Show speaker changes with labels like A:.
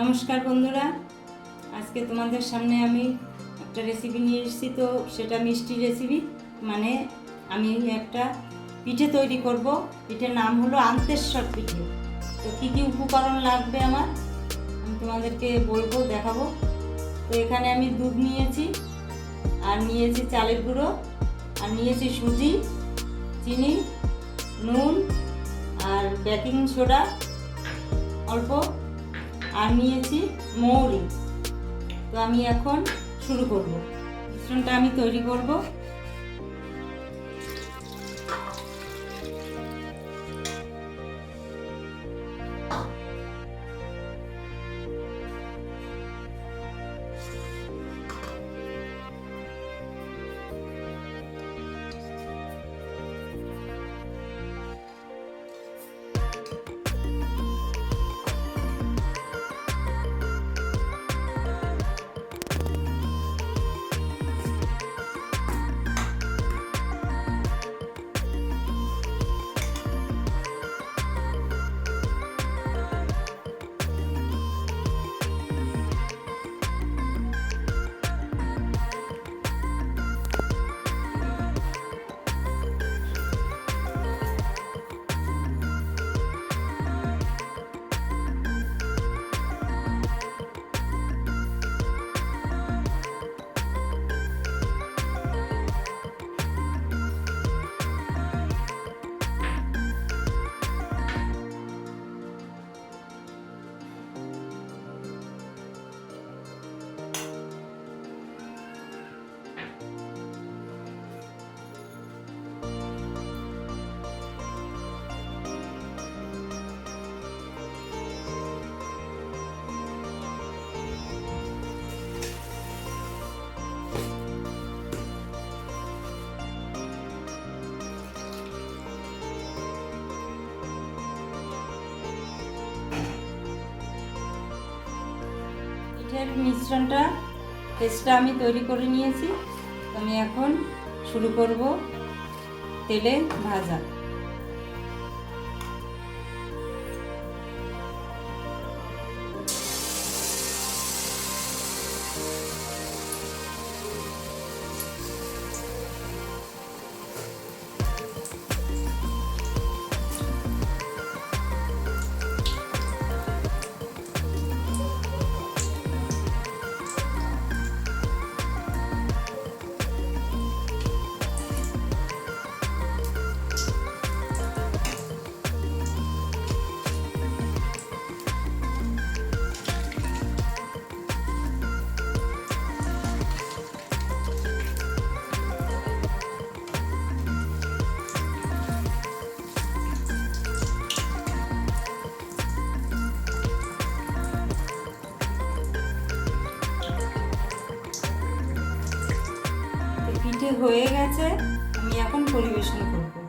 A: নমস্কার বন্ধুরা। আজকে তোমাদের সামনে আমি একটা রেসিপি নিয়ে এসেছি, তো সেটা মিষ্টি রেসিপি মানে আমি একটা পিঠে তৈরি করব। পিঠের নাম হলো আন্তেশ্বর পিঠে। তো কী কী উপকরণ লাগবে আমার? আমি তোমাদেরকে বলব, দেখাবো। তো এখানে আমি দুধ নিয়েছি, আর নিয়েছি চালের গুঁড়ো, আর নিয়েছি সুজি, চিনি, নুন, আর বেকিং সোডা অল্প। আর নিয়েছি মৌরি। তো আমি এখন শুরু করব। মিশ্রণটা আমি তৈরি করব। পিঠের মিশ্রণটা পেস্টটা আমি তৈরি করে নিয়েছি। আমি এখন শুরু করব তেলে ভাজা। পিঠে হয়ে গেছে আমি এখন পরিবেশন করব।